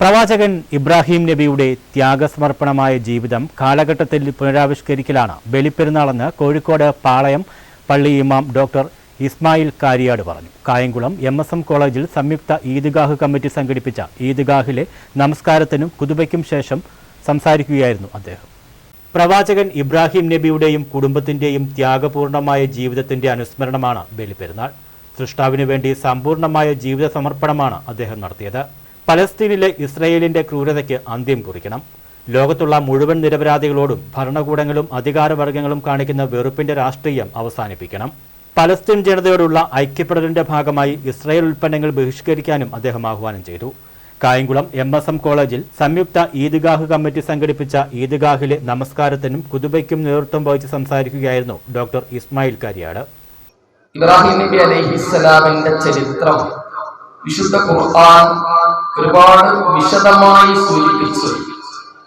പ്രവാചകൻ ഇബ്രാഹിം നബിയുടെ ത്യാഗസമർപ്പണമായ ജീവിതം കാലഘട്ടത്തിൽ പുനരാവിഷ്കരിക്കലാണ്. ബലിപ്പെരുന്നാളെന്ന് കോഴിക്കോട് പാളയം പള്ളി ഇമാം ഡോക്ടർ ഇസ്മായിൽ കാരിയാട് പറഞ്ഞു. കായംകുളം എം എസ് എം കോളേജിൽ സംയുക്ത ഈദ്ഗാഹ് കമ്മിറ്റി സംഘടിപ്പിച്ച ഈദ്ഗാഹിലെ നമസ്കാരത്തിനും കുതുബയ്ക്കും ശേഷം സംസാരിക്കുകയായിരുന്നു അദ്ദേഹം. പ്രവാചകൻ ഇബ്രാഹിം നബിയുടെയും കുടുംബത്തിന്റെയും ത്യാഗപൂർണമായ ജീവിതത്തിന്റെ അനുസ്മരണമാണ് ബലിപ്പെരുന്നാൾ. സൃഷ്ടാവിനു വേണ്ടി സമ്പൂർണമായ ജീവിത സമർപ്പണമാണ് അദ്ദേഹം നടത്തിയത്. പലസ്തീനിലെ ഇസ്രയേലിന്റെ ക്രൂരതയ്ക്ക് അന്ത്യം കുറിക്കണം. ലോകത്തുള്ള മുഴുവൻ നിരപരാധികളോടും ഭരണകൂടങ്ങളും അധികാരവർഗങ്ങളും കാണിക്കുന്ന വെറുപ്പിന്റെ രാഷ്ട്രീയം അവസാനിപ്പിക്കണം. പലസ്തീൻ ജനതയോടുള്ള ഐക്യപ്പെടലിന്റെ ഭാഗമായി ഇസ്രായേൽ ഉൽപ്പന്നങ്ങൾ ബഹിഷ്കരിക്കാനും അദ്ദേഹം ആഹ്വാനം ചെയ്തു. കായംകുളം എം എസ് എം കോളേജിൽ സംയുക്ത ഈദ്ഗാഹ് കമ്മിറ്റി സംഘടിപ്പിച്ച ഈദ്ഗാഹിലെ നമസ്കാരത്തിനും കുതുബയ്ക്കും നേതൃത്വം വഹിച്ച് സംസാരിക്കുകയായിരുന്നു ഡോക്ടർ ഇസ്മായിൽ കരിയാട്. ഇബ്രാഹിം നബി അലൈഹിസ്സലാമിന്റെ ചരിത്രം വിശുദ്ധ ഖുർആൻ ഒരുപാട് വിശദമായി സൂചിപ്പിച്ചു.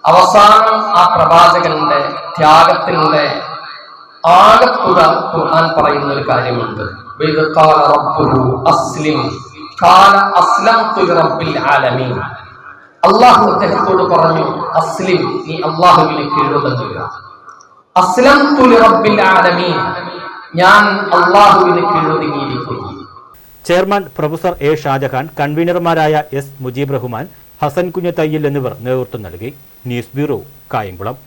അവസാനം ആ പ്രവാചകന്റെ ത്യാഗത്തിന്റെ ആകത്തുക ഖുർആൻ പറയുന്ന ഒരു കാര്യമുണ്ട് അസ്ലിം അള്ളാഹു അദ്ദേഹത്തോട് പറഞ്ഞു അസ്ലിം നീ അള്ളാഹുവിനെ കീഴുതങ്ങുക അസ്ലംതു റബ്ബിൽ ആലമീൻ. ഞാൻ അള്ളാഹുവിന് കീഴൊതുങ്ങിയിരിക്കുന്നു. ചെയർമാൻ പ്രൊഫസർ എ ഷാജഹാൻ കൺവീനർമാരായ എസ് മുജീബ് റഹ്മാൻ ഹസൻ കുഞ്ഞ് തയ്യൽ എന്നിവർ നേതൃത്വം നൽകി. News bureau Kayamkulam.